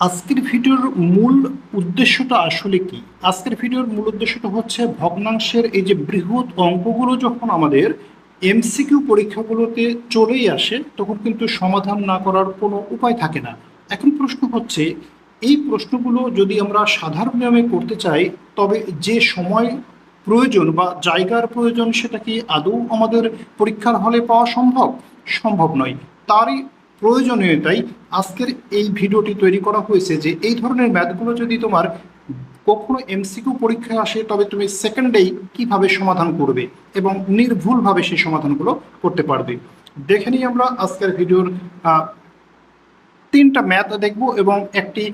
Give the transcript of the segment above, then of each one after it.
আজকের ভিডিওর মূল উদ্দেশ্যটা আসলে কি? আজকের ভিডিওর মূল উদ্দেশ্যটা হচ্ছে ভগ্নাংশের এই যে বৃহৎ অঙ্কগুলো যখন আমাদের এমসিকিউ পরীক্ষাগুলোতে চলেই আসে, তখন কিন্তু সমাধান না করার কোনো উপায় থাকে না। এখন প্রশ্ন হচ্ছে, এই প্রশ্নগুলো যদি আমরা সাধারণ নিয়মে করতে চাই, তবে যে সময় প্রয়োজন বা জায়গার প্রয়োজন সেটা কি আদৌ আমাদের পরীক্ষার হলে পাওয়া সম্ভব? সম্ভব নয়। তারই প্রয়োজনীয়তাই আজকের এই ভিডিওটি তৈরি করা হয়েছে যে এই ধরনের ম্যাথগুলো যদি তোমার কখনো এমসিকিউ পরীক্ষায় আসে, তবে তুমি সেকেন্ডেই কীভাবে সমাধান করবে এবং নির্ভুলভাবে সেই সমাধানগুলো করতে পারবে। দেখে নিই আমরা আজকের ভিডিওর তিনটা ম্যাথ দেখব এবং একটি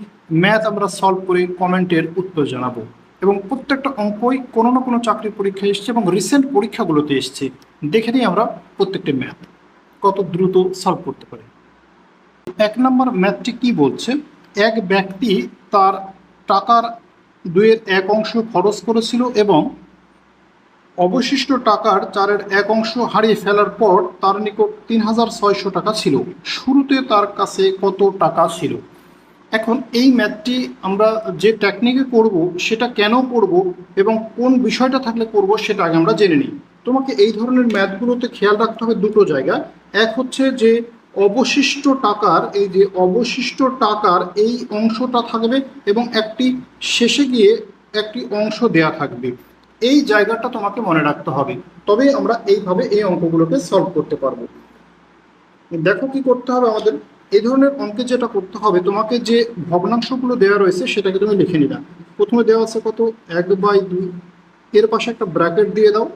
ম্যাথ আমরা সলভ করে কমেন্টের উত্তর জানাব। এবং প্রত্যেকটা অঙ্কই কোনো না কোনো চাকরির পরীক্ষায় এসছে এবং রিসেন্ট পরীক্ষাগুলোতে এসছে। দেখে নিই আমরা প্রত্যেকটি ম্যাথ কত দ্রুত সলভ করতে পারি। এক নম্বর ম্যাথটি কি বলছে? এক ব্যক্তি তার টাকার দুইয়ের এক অংশ খরচ করেছিল এবং অবশিষ্ট টাকার চারের এক অংশ হারিয়ে ফেলার পর তার নিকট তিন হাজার ছয়শো টাকা ছিল। শুরুতে তার কাছে কত টাকা ছিল? এখন এই ম্যাথটি আমরা যে টেকনিকে করব, সেটা কেন করব এবং কোন বিষয়টা থাকলে করব সেটা আগে আমরা জেনে নিই। তোমাকে এই ধরনের ম্যাথগুলোতে খেয়াল রাখতে হবে দুটো জায়গা। এক হচ্ছে যে অবশিষ্ট টাকার, এই যে অবশিষ্ট টাকার এই অংশটা থাকবে এবং একটি শেষে গিয়ে একটি অংশ দেয়া থাকবে। এই জায়গাটা তোমাকে মনে রাখতে হবে। তবে আমরা এইভাবে এই অঙ্কগুলোকে সলভ করতে পারব। দেখো কি করতে হবে আমাদের। এই ধরনের অঙ্কে যেটা করতে হবে, তোমাকে যে ভগ্নাংশগুলো দেওয়া রয়েছে সেটাকে তুমি লিখে নিলা প্রথমে দেওয়া আছে কত? এক বাই দুই। এর পাশে একটা ব্র্যাকেট দিয়ে দাও।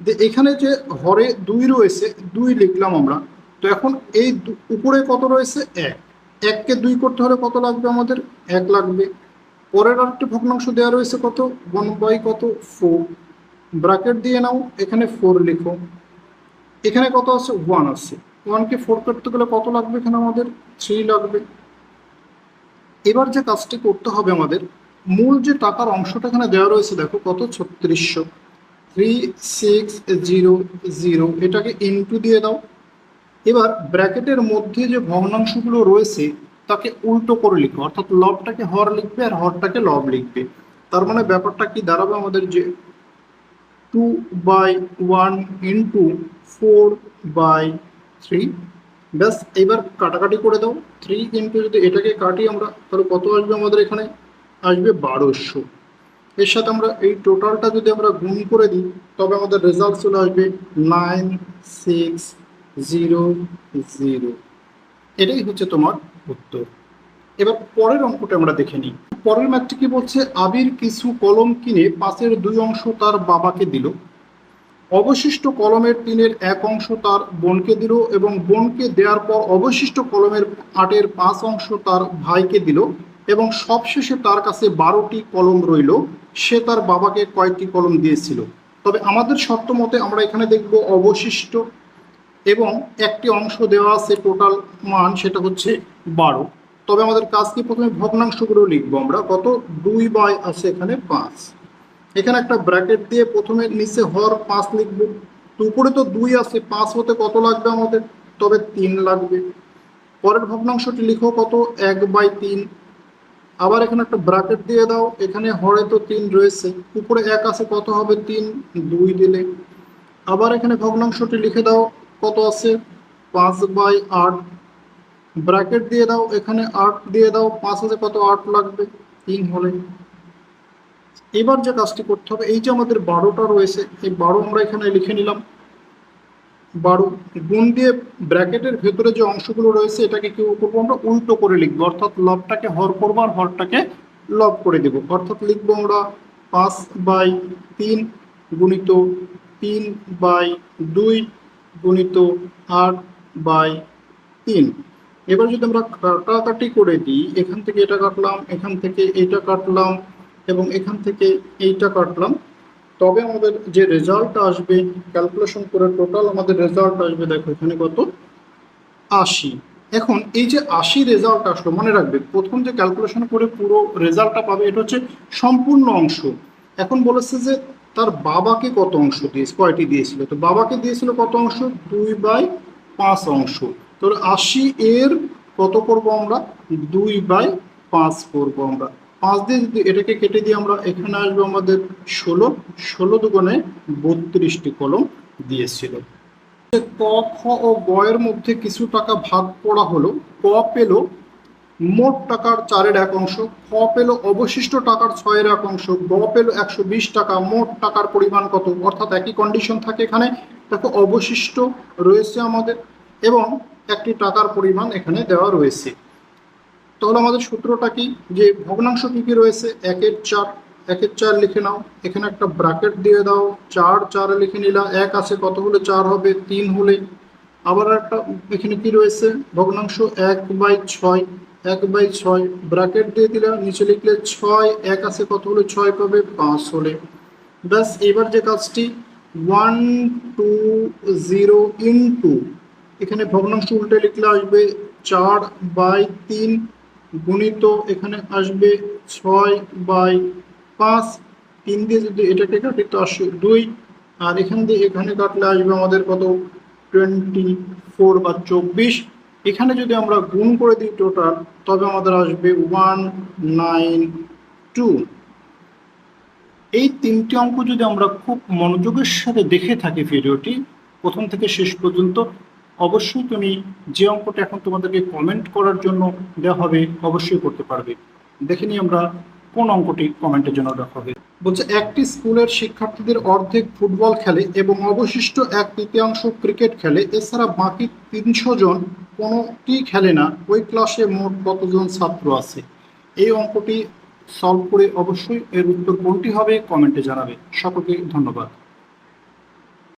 যে এখানে যে হরে দুই রয়েছে, দুই লিখলাম আমরা। তো এখন এই উপরে কত রয়েছে? এক। এককে দুই করতে হলে কত লাগবে আমাদের? এক লাগবে। পরের আরেকটি ভগ্নাংশ দেওয়া রয়েছে কত? ওয়ান বাই কত? ফোর ব্র্যাকেট দিয়ে নাও, এখানে ফোর লিখো। এখানে কত আছে? ওয়ান আছে। ওয়ানকে ফোর করতে গেলে কত লাগবে এখানে আমাদের? থ্রি লাগবে। এবার যে কাজটি করতে হবে আমাদের, মূল যে টাকার অংশটা এখানে দেওয়া রয়েছে, দেখো কত? ছত্রিশশো। থ্রি সিক্স জিরো জিরো এটাকে ইনটু দিয়ে দাও। এবার ব্র্যাকেটের মধ্যে যে ভগ্নাংশগুলো রয়েছে, তাকে উল্টো করে লিখো অর্থাৎ লবটাকে হর লিখবে আর হরটাকে লব লিখবে। তার মানে ব্যাপারটা কি? দাঁড়াবে আমাদের যে two by one into four by three ব্যাস, এবার কাটাকাটি করে দাও। থ্রি ইন্টু যদি এটাকে কাটি, আমরা তাহলে কত আসবে আমাদের এখানে? আসবে বারোশো। এর সাথে আমরা এই টোটালটা যদি আমরা গুণ করে দিই, তবে আমাদের রেজাল্ট চলে আসবে নাইন সিক্স জিরো জিরো। এটাই হচ্ছে তোমার উত্তর। এবার পরের অঙ্কটা আমরা দেখে নিই। পরের ম্যাথটি কি বলছে? আবির কিছু কলম কিনে পাশের দুই অংশ তার বাবাকে দিল। অবশিষ্ট কলমের তিনের এক অংশ তার বোনকে দিল এবং বোনকে দেওয়ার পর অবশিষ্ট কলমের আটের পাঁচ অংশ তার ভাইকে দিল এবং সবশেষে তার কাছে বারোটি কলম রইল। সে তার বাবাকে কয়েকটি কলম দিয়েছিল। তবে আমাদের শর্ত মতে আমরা এখানে দেখব অবশিষ্ট এবং একটি অংশ দেওয়া আছে টোটাল মান, সেটা হচ্ছে বারো। তবে আমাদের কাজ কি? প্রথমে ভগ্নাংশগুলো লিখব আমরা। কত? দুই বাই আছে এখানে পাঁচ। এখানে একটা ব্র্যাকেট দিয়ে প্রথমে নিচে হর পাঁচ লিখব। উপরে তো দুই আছে, পাঁচ হতে কত লাগবে আমাদের? তবে তিন লাগবে। পরের ভগ্নাংশটি লিখো কত? এক বাই তিন। আবার এখানে একটা ব্র্যাকেট দিয়ে দাও। এখানে হরে তো তিন রয়েছে। উপরে এক আছে, কত হবে? তিন। দুই দিলে। আবার এখানে ভগ্নাংশটি লিখে দাও। কত আছে? পাঁচ বাই আট। ব্র্যাকেট দিয়ে দাও, এখানে আট দিয়ে দাও, পাঁচ আছে, কত? আট লাগবে, তিন হলে। এবার যে কাজটি করতে হবে, এই যে আমাদের বারোটা রয়েছে, এই বারো আমরা এখানে লিখে নিলাম। বারো, গুণ দিয়ে ব্র্যাকেটের ভেতরে যে অংশগুলো রয়েছে, এটাকে কি করব আমরা? উল্টো করে লিখব, অর্থাৎ লবটাকে হর করব আর হরটাকে লব করে দেবো। অর্থাৎ লিখব আমরা পাঁচ বাই তিন গুণিত তিন বাই দুই গুণিত আট বাই তিন। এবার যদি আমরা কাটাকাটি করে দিই, এখান থেকে এটা কাটলাম, এখান থেকে এইটা কাটলাম এবং এখান থেকে এইটা কাটলাম, তবে আমাদের যে রেজাল্ট আসবে ক্যালকুলেশন করে টোটাল আমাদের রেজাল্ট আসবে, দেখো এখানে কত? আশি। এখন এই যে আশি রেজাল্ট আসলো, মনে রাখবে, প্রথম যে ক্যালকুলেশন করে পুরো রেজাল্টটা পাবে, এটা হচ্ছে সম্পূর্ণ অংশ। এখন বলেছে যে তার বাবাকে কত অংশ দিয়েছে? কয়টি দিয়েছিল? তো বাবাকে দিয়েছিল কত অংশ? দুই বাই পাঁচ অংশ। তাহলে আশি এর কত করব আমরা? দুই বাই পাঁচ করব আমরা। পাঁচ দিয়ে যদি এটাকে কেটে দিয়ে আমরা, এখানে আসব আমাদের ষোলো। ষোলো দুগুণে বত্রিশটি কলম দিয়েছিল। ক, খ ও গ এর মধ্যে কিছু টাকা ভাগ করা হলো। ক পেল মোট টাকার চারের এক অংশ, খ পেল অবশিষ্ট টাকার ছয়ের এক অংশ, গ পেল একশো বিশ টাকা, মোট টাকার পরিমাণ কত? অর্থাৎ একই কন্ডিশন থাকে এখানে। দেখো, অবশিষ্ট রয়েছে আমাদের এবং একটি টাকার পরিমাণ এখানে দেওয়া রয়েছে। তাহলে আমাদের সূত্রটা কি? যে ভগ্নাংশ কি কি রয়েছে? একের চার একের চার লিখে নাও। এখানে একটা ব্র্যাকেট দিয়ে দাও। চার চার লিখে নিলা। এক আছে, কত হলে চার হবে? তিন হলে। আবার একটা এখানে কি রয়েছে? ভগ্নাংশ এক বাই ছয়। এক বাই ছয় ব্র্যাকেট দিয়ে দিলা নিচে লিখলে ছয়, এক আছে, কত হলে? ছয় পাবে পাঁচ হলে। ব্যাস, এবার যে কাজটি, ওয়ান টু জিরো ইন্টু, এখানে ভগ্নাংশ উল্টে লিখলে আসবে চার বাই তিন গুণিত, এখানে আসবে ছয় বাই পাঁচ। তিন দিয়ে যদি এটাকে কাটি তো আসবে দুই। আর এখান দিয়ে এখানে কাটলে আসবে আমাদের কত? টোয়েন্টি ফোর বা চব্বিশ। এখানে যদি আমরা গুণ করে দিই টোটাল তবে আমাদের আসবে ওয়ান নাইন টু এই তিনটি অঙ্ক যদি আমরা খুব মনোযোগের সাথে দেখে থাকি ভিডিওটি, প্রথম থেকে শেষ পর্যন্ত, অবশ্যই তুমি যে অঙ্কটা এখন তোমাদেরকে কমেন্ট করার জন্য দেওয়া হবে, অবশ্যই করতে পারবে। দেখে নিই আমরা কোন অঙ্কটি কমেন্টের জন্য দেওয়া হবে। বলছে, একটি স্কুলের শিক্ষার্থীদের অর্ধেক ফুটবল খেলে এবং অবশিষ্ট এক তৃতীয়াংশ ক্রিকেট খেলে, এছাড়া বাকি তিনশো জন কোনোটি খেলে না, ওই ক্লাসে মোট কতজন ছাত্র আছে? এই অঙ্কটি সলভ করে অবশ্যই এর উত্তর কোনটি হবে কমেন্টে জানাবে। সকলকে ধন্যবাদ।